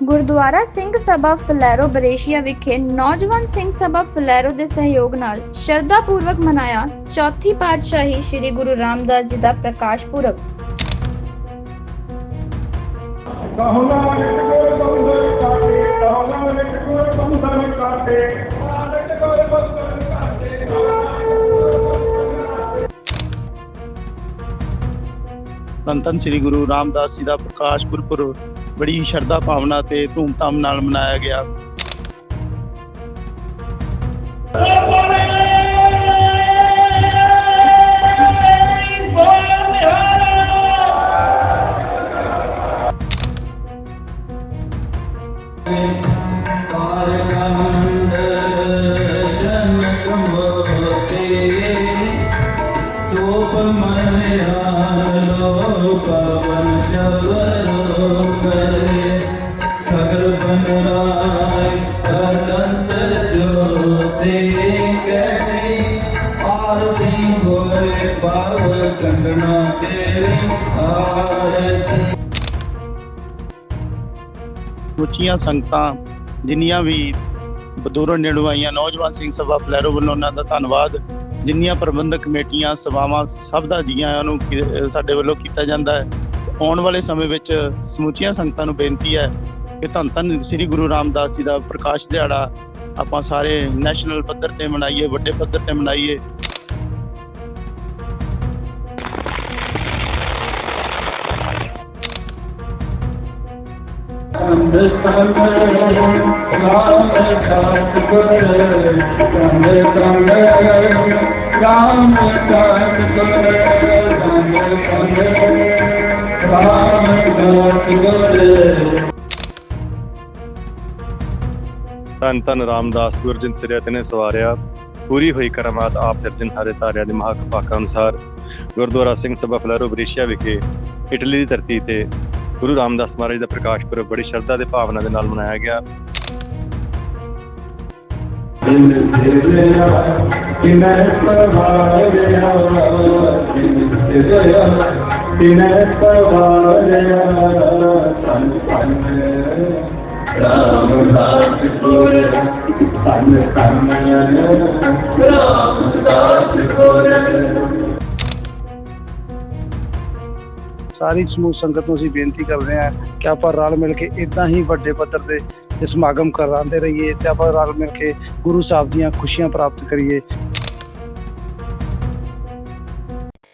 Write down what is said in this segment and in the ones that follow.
Gurdwara Singh Sabha Florey Brescia ਵਿਖੇ ਨੌਜਵਾਨ Singh Sabha Florey ਦੇ ਸਹਿਯੋਗ ਨਾਲ ਸ਼ਰਧਾ ਪੂਰਵਕ ਮਨਾਇਆ ਚੌਥੀ ਪਾਤਸ਼ਾਹੀ ਸ੍ਰੀ ਗੁਰੂ ਰਾਮਦਾਸ ਜੀ ਦਾ ਪ੍ਰਕਾਸ਼ ਪੁਰਬ। ਕਹੁਨਾ ਨਿਤ ਗੁਰ ਬੰਧਨ ਕਾਟੇ ਕਹੁਨਾ ਨਿਤ ਗੁਰ ਬੰਧਨ ਕਾਟੇ ਨਿਤ ਗੁਰ ਬੰਧਨ ਕਾਟੇ ਧੰਨ ਧੰਨ ਸ੍ਰੀ ਗੁਰੂ ਰਾਮਦਾਸ ਜੀ ਦਾ ਪ੍ਰਕਾਸ਼ ਗੁਰਪੁਰਬ ਬੜੀ ਸ਼ਰਧਾ ਭਾਵਨਾ ਤੇ ਧੂਮਧਾਮ ਨਾਲ ਮਨਾਇਆ ਗਿਆ। ਹੋਏ ਕੰਡਣਾ ਤੇਰੀ ਆਰਤੀ। ਉੱਚੀਆਂ ਸੰਗਤਾਂ, ਜਿੰਨੀਆਂ ਵੀ ਬਦੂਰੋਂ ਨੇੜੋਂ ਆਈਆਂ ਨੌਜਵਾਨ ਸਿੰਘ ਸਭਾ ਫਲੈਰੋ ਵੱਲੋਂ ਉਹਨਾਂ ਦਾ ਧੰਨਵਾਦ। ਜਿੰਨੀਆਂ ਪ੍ਰਬੰਧਕ ਕਮੇਟੀਆਂ, ਸਭਾਵਾਂ, ਸਭ ਦਾ ਜੀਆਂ ਆਇਆਂ ਨੂੰ ਸਾਡੇ ਵੱਲੋਂ ਕੀਤਾ ਜਾਂਦਾ ਹੈ। ਆਉਣ ਵਾਲੇ ਸਮੇਂ ਵਿੱਚ ਸਮੁੱਚੀਆਂ ਸੰਗਤਾਂ ਨੂੰ ਬੇਨਤੀ ਹੈ ਕਿ ਧੰਨ ਧੰਨ ਸ੍ਰੀ ਗੁਰੂ ਰਾਮਦਾਸ ਜੀ ਦਾ ਪ੍ਰਕਾਸ਼ ਦਿਹਾੜਾ ਆਪਾਂ ਸਾਰੇ ਨੈਸ਼ਨਲ ਪੱਧਰ ਤੇ ਮਨਾਈਏ, ਵੱਡੇ ਪੱਧਰ ਤੇ ਮਨਾਈਏ। ਰਾਮ ਦਾਸ ਗੁਰ ਰਾਮ ਦਾਸ ਗੁਰ ਧੰਨ ਧੰਨ ਰਾਮਦਾਸ ਗੁਰਜਨ ਸਿਰਿਆ ਤੇ ਸਵਾਰਿਆ। ਪੂਰੀ ਹੋਈ ਕਰਮਾਤ ਆਪ ਸਿਰਜਣ ਹਾਰੇ ਤਾਰਿਆਂ ਦੇ ਮਹਾਕਪਾਕਾਂ ਅਨੁਸਾਰ ਗੁਰਦੁਆਰਾ ਸਿੰਘ ਸਭਾ ਫਲੈਰੋ ਬ੍ਰਿਸ਼ੀਆ ਵਿਖੇ ਇਟਲੀ ਦੀ ਧਰਤੀ ਤੇ ਗੁਰੂ ਰਾਮਦਾਸ ਮਹਾਰਾਜ ਦਾ ਪ੍ਰਕਾਸ਼ ਪੁਰਬ ਬੜੀ ਸ਼ਰਧਾ ਤੇ ਭਾਵਨਾ ਦੇ ਨਾਲ ਮਨਾਇਆ ਗਿਆ। ਰਾਮ ਦਾਸ ਗੁਰ ਧੰਨ ਧੰਨ ਰਾਮ ਦਾਸ ਗੁਰ ਸਾਰੀ ਸਮੂਹ ਸੰਗਤ ਨੂੰ ਅਸੀਂ ਬੇਨਤੀ ਕਰਦੇ ਹਾਂ ਕਿ ਆਪਾਂ ਰਲ ਮਿਲ ਕੇ ਇਦਾਂ ਹੀ ਵੱਡੇ ਪੱਧਰ ਤੇ ਇਹ ਸਮਾਗਮ ਕਰਾਉਂਦੇ ਰਹੀਏ ਤੇ ਆਪਾਂ ਰਲ ਮਿਲ ਕੇ ਗੁਰੂ ਸਾਹਿਬ ਦੀਆਂ ਖੁਸ਼ੀਆਂ ਪ੍ਰਾਪਤ ਕਰੀਏ।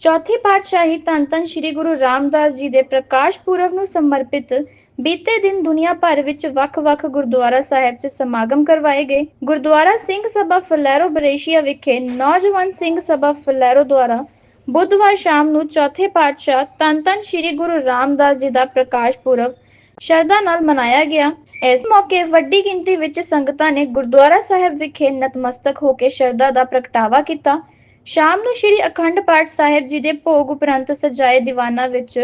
ਚੌਥੀ ਪਾਤਸ਼ਾਹੀ ਧੰਨ ਧੰਨ ਸ੍ਰੀ ਗੁਰੂ ਰਾਮਦਾਸ ਜੀ ਦੇ ਪ੍ਰਕਾਸ਼ ਪੁਰਬ ਨੂੰ ਸਮਰਪਿਤ ਬੀਤੇ ਦਿਨ ਦੁਨੀਆ ਭਰ ਵਿੱਚ ਵੱਖ-ਵੱਖ ਗੁਰਦੁਆਰਾ ਸਾਹਿਬ 'ਚ ਸਮਾਗਮ ਕਰਵਾਏ ਗਏ। ਗੁਰਦੁਆਰਾ ਸਿੰਘ ਸਭਾ ਫਲੈਰੋ ਬਰੇਸ਼ੀਆ ਵਿਖੇ ਨੌਜਵਾਨ ਸਿੰਘ ਸਭਾ ਫਲੈਰੋ ਦੁਆਰਾ ਬੁੱਧਵਾਰ ਸ਼ਾਮ ਨੂੰ ਚੌਥੇ ਪਾਤਸ਼ਾਹ ਧੰਨ ਸ੍ਰੀ ਗੁਰੂ ਰਾਮਦਾਸ ਜੀ ਦਾ ਪ੍ਰਕਾਸ਼ ਪੁਰਬ ਸ਼ਰਧਾ ਨਾਲ ਮਨਾਇਆ ਗਿਆ। ਇਸ ਮੌਕੇ ਵੱਡੀ ਗਿਣਤੀ ਵਿੱਚ ਸੰਗਤਾਂ ਨੇ ਗੁਰਦੁਆਰਾ ਸਾਹਿਬ ਵਿਖੇ ਨਤਮਸਤਕ ਹੋ ਕੇ ਸ਼ਰਧਾ ਦਾ ਪ੍ਰਗਟਾਵਾ ਕੀਤਾ। ਸ਼ਾਮ ਨੂੰ ਸ੍ਰੀ ਅਖੰਡ ਪਾਠ ਸਾਹਿਬ ਜੀ ਦੇ ਭੋਗ ਉਪਰੰਤ ਸਜਾਏ ਦੀਵਾਨਾਂ ਵਿੱਚ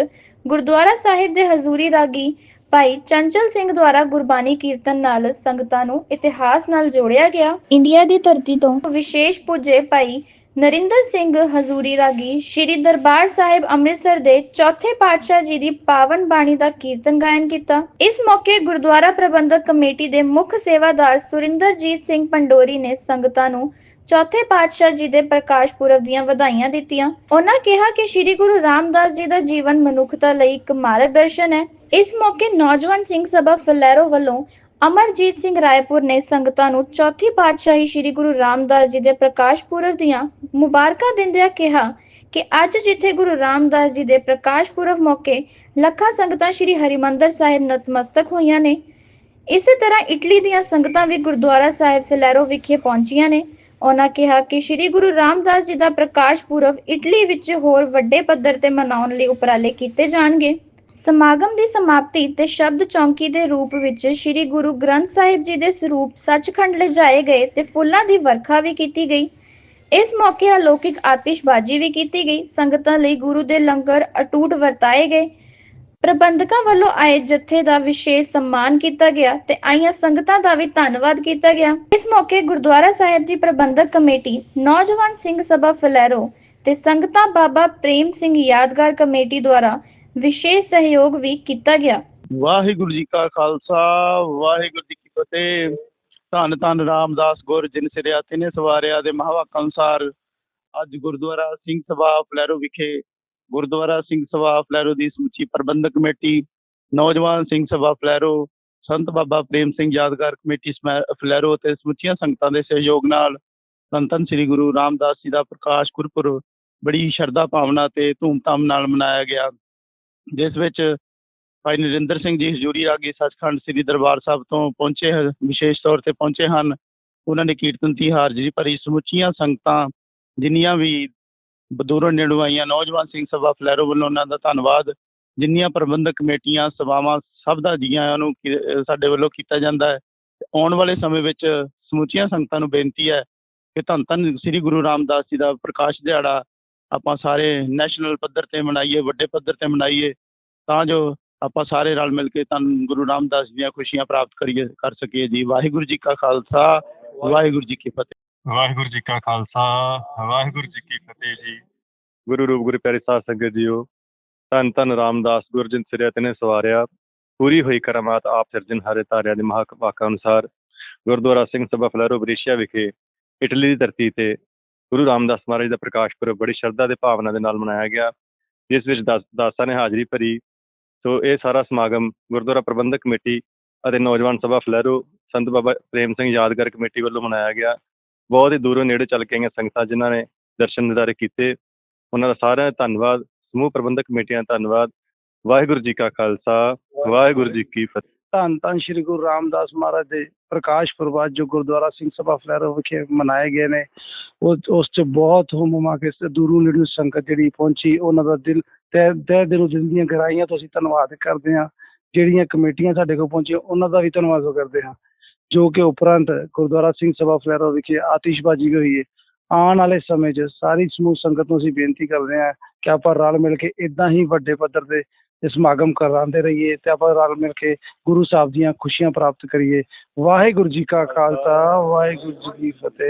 ਗੁਰਦੁਆਰਾ ਸਾਹਿਬ ਦੇ ਹਜ਼ੂਰੀ ਰਾਗੀ ਭਾਈ ਚੰਚਲ ਸਿੰਘ ਦੁਆਰਾ ਗੁਰਬਾਣੀ ਕੀਰਤਨ ਨਾਲ ਸੰਗਤਾਂ ਨੂੰ ਇਤਿਹਾਸ ਨਾਲ ਜੋੜਿਆ ਗਿਆ। ਇੰਡੀਆ ਦੀ ਧਰਤੀ ਤੋਂ ਵਿਸ਼ੇਸ਼ ਪੁੱਜੇ ਭਾਈ ਨਰਿੰਦਰ ਸਿੰਘ ਹਜ਼ੂਰੀ ਰਾਗੀ ਸ੍ਰੀ ਦਰਬਾਰ ਸਾਹਿਬ ਅੰਮ੍ਰਿਤਸਰ ਦੇ ਚੌਥੇ ਪਾਤਸ਼ਾਹ ਜੀ ਦੀ ਪਾਵਨ ਬਾਣੀ ਦਾ ਕੀਰਤਨ ਗਾਇਨ ਕੀਤਾ। ਇਸ ਮੌਕੇ ਗੁਰਦੁਆਰਾ ਪ੍ਰਬੰਧਕ ਕਮੇਟੀ ਦੇ ਮੁੱਖ ਸੇਵਾਦਾਰ ਸੁਰਿੰਦਰਜੀਤ ਸਿੰਘ ਪੰਡੋਰੀ ਨੇ ਸੰਗਤਾਂ ਨੂੰ ਚੌਥੇ ਪਾਤਸ਼ਾਹ ਜੀ ਦੇ ਪ੍ਰਕਾਸ਼ ਪੁਰਬ ਦੀਆਂ ਵਧਾਈਆਂ ਦਿੱਤੀਆਂ। ਉਹਨਾਂ ਕਿਹਾ ਕਿ ਸ੍ਰੀ ਗੁਰੂ ਰਾਮਦਾਸ ਜੀ ਦਾ ਜੀਵਨ ਮਨੁੱਖਤਾ ਲਈ ਇੱਕ ਮਾਰਗਦਰਸ਼ਨ ਹੈ। ਇਸ ਮੌਕੇ ਨੌਜਵਾਨ ਸਿੰਘ ਸਭਾ ਫਲੈਰੋ ਵੱਲੋਂ ਅਮਰਜੀਤ ਸਿੰਘ ਰਾਏਪੁਰ ਨੇ ਸੰਗਤਾਂ ਨੂੰ ਚੌਥੀ ਪਾਤਸ਼ਾਹੀ ਸ੍ਰੀ ਗੁਰੂ ਰਾਮਦਾਸ ਜੀ ਦੇ ਪ੍ਰਕਾਸ਼ ਪੁਰਬ ਦੀਆਂ ਮੁਬਾਰਕਾਂ ਦਿੰਦਿਆਂ ਕਿਹਾ ਕਿ ਅੱਜ ਜਿੱਥੇ ਗੁਰੂ ਰਾਮਦਾਸ ਜੀ ਦੇ ਪ੍ਰਕਾਸ਼ ਪੁਰਬ ਮੌਕੇ ਲੱਖਾਂ ਸੰਗਤਾਂ ਸ੍ਰੀ ਹਰਿਮੰਦਰ ਸਾਹਿਬ ਨਤਮਸਤਕ ਹੋਈਆਂ ਨੇ। ਇਸੇ ਤਰ੍ਹਾਂ ਇਟਲੀ ਦੀਆਂ ਸੰਗਤਾਂ ਵੀ ਗੁਰਦੁਆਰਾ ਸਾਹਿਬ ਫਿਲੈਰੋ ਵਿਖੇ ਪਹੁੰਚੀਆਂ ਨੇ। ਉਹਨਾਂ ਕਿਹਾ ਕਿ ਸ੍ਰੀ ਗੁਰੂ ਰਾਮਦਾਸ ਜੀ ਦਾ ਪ੍ਰਕਾਸ਼ ਪੁਰਬ ਇਟਲੀ ਵਿੱਚ ਹੋਰ ਵੱਡੇ ਪੱਧਰ ਤੇ ਮਨਾਉਣ ਲਈ ਉਪਰਾਲੇ ਕੀਤੇ ਜਾਣਗੇ। ਸਮਾਗਮ ਦੀ ਸਮਾਪਤੀ ਤੇ ਸ਼ਬਦ ਚੌਂਕੀ ਦੇ ਰੂਪ ਵਿੱਚ ਸ੍ਰੀ ਗੁਰੂ ਗ੍ਰੰਥ ਸਾਹਿਬ ਜੀ ਦੇ ਸਰੂਪ ਸੱਚਖੰਡ ਲਿਜਾਏ ਗਏ ਤੇ ਫੁੱਲਾਂ ਦੀ ਵਰਖਾ ਵੀ ਕੀਤੀ ਗਈ। ਇਸ ਮੌਕੇ ਅਲੌਕਿਕ ਆਤਿਸ਼ਬਾਜ਼ੀ ਵੀ ਕੀਤੀ ਗਈ। ਸੰਗਤਾਂ ਲਈ ਗੁਰੂ ਦੇ ਲੰਗਰ ਅਟੂਟ ਵਰਤਾਏ ਗਏ। ਪ੍ਰਬੰਧਕਾਂ ਵੱਲੋਂ ਆਏ ਜਥੇ ਦਾ ਵਿਸ਼ੇਸ਼ ਸਨਮਾਨ ਕੀਤਾ ਗਿਆ ਤੇ ਆਈਆਂ ਸੰਗਤਾਂ ਦਾ ਵੀ ਧੰਨਵਾਦ ਕੀਤਾ ਗਿਆ। ਇਸ ਮੌਕੇ ਗੁਰਦੁਆਰਾ ਸਾਹਿਬ ਦੀ ਪ੍ਰਬੰਧਕ ਕਮੇਟੀ, ਨੌਜਵਾਨ ਸਿੰਘ ਸਭਾ ਫਲੈਰੋ ਤੇ ਸੰਗਤਾਂ ਬਾਬਾ ਪ੍ਰੇਮ ਸਿੰਘ ਯਾਦਗਾਰ ਕਮੇਟੀ ਦੁਆਰਾ ਵਿਸ਼ੇਸ਼ ਸਹਿਯੋਗ ਵੀ ਕੀਤਾ ਗਿਆ। ਵਾਹਿਗੁਰੂ ਜੀ ਕਾ ਖਾਲਸਾ, ਵਾਹਿਗੁਰੂ ਜੀ ਕੀ ਫਤਿਹ। ਧੰਨ ਧੰਨ ਰਾਮਦਾਸ ਗੁਰ, ਜਿਨ ਸਿਰਿਆ ਤਿਨੇ ਸਵਾਰਿਆ ਦੇ ਮਹਾਵਾਕਾਂ ਅਨੁਸਾਰ ਅੱਜ ਗੁਰਦੁਆਰਾ ਸਿੰਘ ਸਭਾ ਫਲੈਰੋ ਵਿਖੇ ਗੁਰਦੁਆਰਾ ਸਿੰਘ ਸਭਾ ਫਲੈਰੋ ਦੀ ਸਮੁੱਚੀ ਪ੍ਰਬੰਧਕ ਕਮੇਟੀ, ਨੌਜਵਾਨ ਸਿੰਘ ਸਭਾ ਫਲੈਰੋ, ਸੰਤ ਬਾਬਾ ਪ੍ਰੇਮ ਸਿੰਘ ਯਾਦਗਾਰ ਕਮੇਟੀ ਫਲੈਰੋ ਅਤੇ ਸਮੁੱਚੀਆਂ ਸੰਗਤਾਂ ਦੇ ਸਹਿਯੋਗ ਨਾਲ ਸੰਤਨ ਸ੍ਰੀ ਗੁਰੂ ਰਾਮਦਾਸ ਜੀ ਦਾ ਪ੍ਰਕਾਸ਼ ਗੁਰਪੁਰਬ ਬੜੀ ਸ਼ਰਧਾ, ਭਾਵਨਾ ਤੇ ਧੂਮਧਾਮ ਨਾਲ ਮਨਾਇਆ ਗਿਆ। ਜਿਸ ਵਿੱਚ ਭਾਈ ਨਰਿੰਦਰ ਸਿੰਘ ਜੀ ਹਜ਼ੂਰੀ ਰਾਗੀ ਸੱਚਖੰਡ ਸ੍ਰੀ ਦਰਬਾਰ ਸਾਹਿਬ ਤੋਂ ਪਹੁੰਚੇ ਵਿਸ਼ੇਸ਼ ਤੌਰ ਤੇ ਪਹੁੰਚੇ ਹਨ। ਉਹਨਾਂ ਨੇ ਕੀਰਤਨ ਦੀ ਹਾਜ਼ਰੀ ਭਰੀ ਸਮੁੱਚੀਆਂ ਸੰਗਤਾਂ, ਜਿੰਨੀਆਂ ਵੀ ਬਦੂਰੋਂ ਨੇੜੋਂ ਆਈਆਂ ਨੌਜਵਾਨ ਸਿੰਘ ਸਭਾ ਫਲੈਰੋ ਵੱਲੋਂ ਉਹਨਾਂ ਦਾ ਧੰਨਵਾਦ, ਜਿੰਨੀਆਂ ਪ੍ਰਬੰਧਕ ਕਮੇਟੀਆਂ, ਸਭਾਵਾਂ ਸਭ ਦਾ ਜੀ ਆਇਆਂ ਨੂੰ ਸਾਡੇ ਵੱਲੋਂ ਕੀਤਾ ਜਾਂਦਾ ਹੈ। ਆਉਣ ਵਾਲੇ ਸਮੇਂ ਵਿੱਚ ਸਮੁੱਚੀਆਂ ਸੰਗਤਾਂ ਨੂੰ ਬੇਨਤੀ ਹੈ ਕਿ ਧੰਨ ਧੰਨ ਸ੍ਰੀ ਗੁਰੂ ਰਾਮਦਾਸ ਜੀ ਦਾ ਪ੍ਰਕਾਸ਼ ਦਿਹਾੜਾ ਆਪਾਂ ਸਾਰੇ ਨੈਸ਼ਨਲ ਪੱਧਰ ਤੇ ਮਨਾਈਏ, ਵੱਡੇ ਪੱਧਰ ਤੇ ਮਨਾਈਏ, ਤਾਂ ਜੋ ਆਪਾਂ ਸਾਰੇ ਰਲ ਮਿਲ ਕੇ ਧੰਨ ਗੁਰੂ ਰਾਮਦਾਸ ਜੀ ਦੀਆਂ ਖੁਸ਼ੀਆਂ ਪ੍ਰਾਪਤ ਕਰੀਏ, ਕਰ ਸਕੀਏ ਜੀ। ਵਾਹਿਗੁਰੂ ਜੀ ਕਾ ਖਾਲਸਾ, ਵਾਹਿਗੁਰੂ ਜੀ ਕੀ ਫਤਿਹ। ਵਾਹਿਗੁਰੂ ਜੀ ਕਾ ਖਾਲਸਾ, ਵਾਹਿਗੁਰੂ ਜੀ ਕੀ ਫਤਿਹ ਜੀ। ਗੁਰੂ ਰੂਪ, ਗੁਰੂ ਪਿਆਰੇ ਸਾਧ ਸੰਗਤ ਜੀਓ, ਧੰਨ ਧੰਨ ਰਾਮਦਾਸ ਗੁਰਜਨ ਸਿਰਿਆ ਤਨੇ ਸਵਾਰਿਆ। ਪੂਰੀ ਹੋਈ ਕਰਮਾਤ ਆਪ ਸਿਰਜਨ ਹਰੇ ਤਾਰਿਆਂ ਦੇ ਮਹਾਕਪਾਕਾਂ ਅਨੁਸਾਰ ਗੁਰਦੁਆਰਾ ਸਿੰਘ ਸਭਾ ਫਲੈਰੋ ਬ੍ਰਿਸ਼ੀਆ ਵਿਖੇ, ਇਟਲੀ ਦੀ ਧਰਤੀ ਤੇ ਗੁਰੂ ਰਾਮਦਾਸ ਮਹਾਰਾਜ ਦਾ ਪ੍ਰਕਾਸ਼ ਪੁਰਬ ਬੜੀ ਸ਼ਰਧਾ ਤੇ ਭਾਵਨਾ ਦੇ ਨਾਲ ਮਨਾਇਆ ਗਿਆ। ਜਿਸ ਵਿੱਚ ਦਸ, ਦਾਸਾਂ ਨੇ ਹਾਜ਼ਰੀ ਭਰੀ। ਸੋ ਇਹ ਸਾਰਾ ਸਮਾਗਮ ਗੁਰਦੁਆਰਾ ਪ੍ਰਬੰਧਕ ਕਮੇਟੀ ਅਤੇ ਨੌਜਵਾਨ ਸਭਾ ਫਲੈਰੋ ਸੰਤ ਬਾਬਾ ਪ੍ਰੇਮ ਸਿੰਘ ਯਾਦਗਾਰ ਕਮੇਟੀ ਵੱਲੋਂ ਮਨਾਇਆ ਗਿਆ। ਬਹੁਤ ਹੀ ਦੂਰੋਂ ਨੇੜੇ ਚੱਲ ਕੇ ਆਈਆਂ ਸੰਗਤਾਂ ਜਿਨ੍ਹਾਂ ਨੇ ਦਰਸ਼ਨ ਦਿਦਾਰੇ ਕੀਤੇ। ਉਹਨਾਂ ਦਾ ਸਾਰਿਆਂ ਦਾ ਧੰਨਵਾਦ। ਸਮੂਹ ਪ੍ਰਬੰਧਕ ਕਮੇਟੀਆਂ ਦਾ ਧੰਨਵਾਦ। ਵਾਹਿਗੁਰੂ ਜੀ ਕਾ ਖਾਲਸਾ, ਵਾਹਿਗੁਰੂ ਜੀ ਕੀ ਫਤਿਹ। ਧੰਨ ਧੰਨ ਸ਼੍ਰੀ ਗੁਰੂ ਰਾਮਦਾਸ ਮਹਾਰਾਜ ਦੇ ਪ੍ਰਕਾਸ਼ ਪੁਰਬ ਜੋ ਗੁਰਦੁਆਰਾ ਸਿੰਘ ਸਭਾ ਫਲੈਰੋ ਵਿਖੇ ਮਨਾਏ ਗਏ ਨੇ ਉਸ 'ਚ ਬਹੁਤ ਹੁਮ ਕੇ ਦੂਰੋਂ ਨੇੜੋਂ ਸੰਗਤ ਜਿਹੜੀ ਪਹੁੰਚੀ, ਉਹਨਾਂ ਦਾ ਦਿਲ, ਤਹਿ ਤਹਿ ਦਿਲੋਂ ਦਿਲ ਦੀਆਂ ਗਹਿਰਾਈਆਂ ਤੋਂ ਅਸੀਂ ਧੰਨਵਾਦ ਕਰਦੇ ਹਾਂ, ਜਿਹੜੀਆਂ ਕਮੇਟੀਆਂ ਸਾਡੇ ਕੋਲ ਪਹੁੰਚੀਆਂ, ਉਹਨਾਂ ਦਾ ਵੀ ਧੰਨਵਾਦ ਕਰਦੇ ਹਾਂ, ਜੋ ਕਿ ਉਪਰੰਤ ਗੁਰਦੁਆਰਾ ਸਿੰਘ ਸਭਾ ਫਲੈਰੋ ਵਿਖੇ ਆਤਿਸ਼ਬਾਜ਼ੀ ਵੀ ਹੋਈ ਹੈ। ਆਉਣ ਵਾਲੇ ਸਮੇਂ 'ਚ ਸਾਰੀ ਸਮੂਹ ਸੰਗਤ ਨੂੰ ਅਸੀਂ ਬੇਨਤੀ ਕਰਦੇ ਹਾਂ ਕਿ ਆਪਾਂ ਰਲ ਮਿਲ ਕੇ ਇਦਾਂ ਹੀ ਵੱਡੇ ਪੱਧਰ ਤੇ ਇਹ ਸਮਾਗਮ ਕਰਾਉਂਦੇ ਰਹੀਏ ਤੇ ਆਪਾਂ ਰਲ ਮਿਲ ਕੇ ਗੁਰੂ ਸਾਹਿਬ ਦੀਆਂ ਖੁਸ਼ੀਆਂ ਪ੍ਰਾਪਤ ਕਰੀਏ। ਵਾਹਿਗੁਰੂ ਜੀ ਕਾ ਖਾਲਸਾ, ਵਾਹਿਗੁਰੂ ਜੀ ਕੀ ਫਤਿਹ।